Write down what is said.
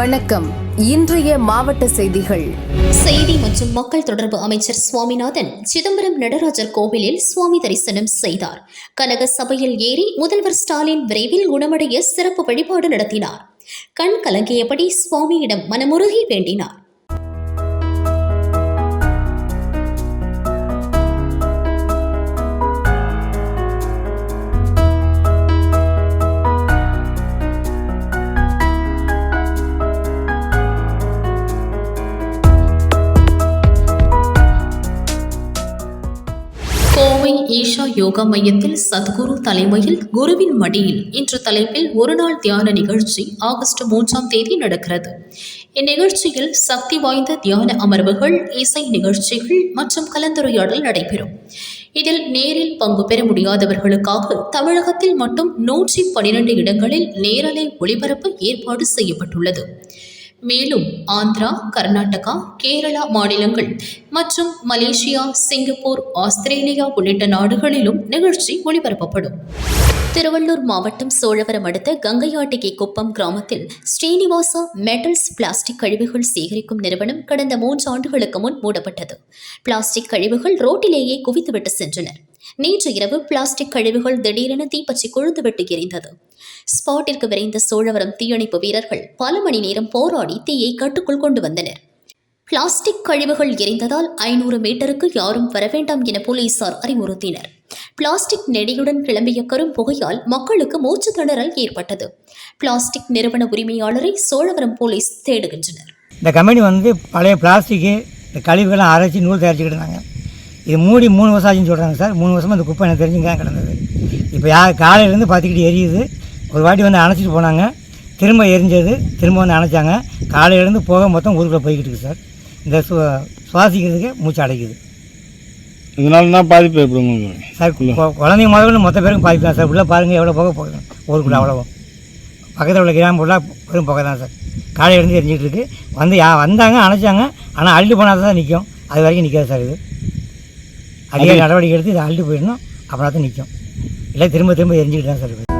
வணக்கம். இன்றைய மாவட்ட செய்திகள். செய்தி மற்றும் மக்கள் தொடர்பு அமைச்சர் சுவாமிநாதன் சிதம்பரம் நடராஜர் கோவிலில் சுவாமி தரிசனம் செய்தார். கனக சபையில் ஏறி முதல்வர் ஸ்டாலின் விரைவில் குணமடைய சிறப்பு வழிபாடு நடத்தினார். கண் கலங்கியபடி சுவாமியிடம் மனமுருகி வேண்டினார். ஈஷா யோகா மையத்தில் சத்குரு தலைமையில் குருவின் மடியில் இன்று தலைப்பில் ஒருநாள் தியான நிகழ்ச்சி ஆகஸ்ட் மூன்றாம் தேதி நடக்கிறது. இந்நிகழ்ச்சியில் சக்தி வாய்ந்த தியான அமர்வுகள் இசை நிகழ்ச்சிகள் மற்றும் கலந்துரையாடல் நடைபெறும். இதில் நேரில் பங்கு பெற முடியாதவர்களுக்காக தமிழகத்தில் மட்டும் நூற்றி பனிரெண்டு இடங்களில் நேரலை ஒளிபரப்பு ஏற்பாடு செய்யப்பட்டுள்ளது. மேலும் ஆந்திரா கர்நாடகா கேரளா மாநிலங்கள் மற்றும் மலேசியா சிங்கப்பூர் ஆஸ்திரேலியா உள்ளிட்ட நாடுகளிலும் நிகழ்ச்சி ஒளிபரப்பப்படும். திருவள்ளூர் மாவட்டம் சோழவரம் அடுத்த கங்கையாட்டிகை குப்பம் கிராமத்தில் ஸ்ரீனிவாசா மெட்டல்ஸ் பிளாஸ்டிக் கழிவுகள் சேகரிக்கும் நிறுவனம் கடந்த மூன்று ஆண்டுகளுக்கு முன் மூடப்பட்டது. பிளாஸ்டிக் கழிவுகள் ரோட்டிலேயே குவித்துவிட்டு சென்றனர். நேற்று இரவு பிளாஸ்டிக் கழிவுகள் திடீரென தீப்பற்றி கொழுந்துவிட்டு எரிந்தது ஸ்பாட்டிற்கு விரைந்த சோழவரம் தீயணைப்பு வீரர்கள் பல மணி நேரம் போராடி தீயை கட்டுக்குள் கொண்டு வந்தனர். பிளாஸ்டிக் கழிவுகள் எரிந்ததால் ஐநூறு மீட்டருக்கு யாரும் வரவேண்டாம் என போலீசார் அறிவுறுத்தினர். பிளாஸ்டிக் நெடியுடன் கிளம்பிய கரும் புகையால் மக்களுக்கு மூச்சு திணறல் ஏற்பட்டது. பிளாஸ்டிக் நிறுவன உரிமையாளரை சோழவரம் போலீஸ் தேடுகின்றனர். இந்த கம்பெனி வந்து பழைய பிளாஸ்டிக்கு இந்த கழிவுகள்லாம் அரைச்சி நூல் தயாரிச்சுக்கிட்டு இருந்தாங்க. இது மூடி மூணு வருஷம் ஆச்சுன்னு சொல்கிறாங்க சார். மூணு வருஷமாக இந்த குப்பை எனக்கு தெரிஞ்சுங்க கிடந்தது. இப்போ யா காலையிலேருந்து பார்த்துக்கிட்டு எரியுது. ஒரு வாட்டி வந்து அணைச்சிட்டு போனாங்க. திரும்ப எரிஞ்சது. திரும்ப வந்து அணைச்சாங்க. காலையிலேருந்து போக மொத்தம் ஊருக்குள்ளே போய்கிட்டு இருக்கு சார். இந்த சு சுவாசிக்கிறதுக்கு மூச்சு அடைக்குது. இதனால என்ன பாதிப்பு உங்களுக்கு? சார் கொ- குழந்தைங்க முதல்ல மொத்த பேருக்கும் பாதிக்கலாம் சார். உள்ளே பாருங்கள் எவ்வளோ போக போகுது. ஊருக்குள்ளே அவ்வளோ பக்கத்தில் உள்ள கிராமம் ஃபுல்லாக வெறும் புகை தான் சார். காலையிலேருந்து எரிஞ்சிட்டு இருக்கு. வந்து யா வந்தாங்க அணைச்சாங்க. ஆனால் அள்ளி போனால் தான் நிற்கும் அது வரைக்கும் நிற்காது சார் இது. அதிக நடவடிக்கை எடுத்து இதை அள்ளி போயிடணும். அப்புறம் தான் நிற்கும். இல்லை திரும்ப திரும்ப எரிஞ்சிக்கிட்டு தான் சார்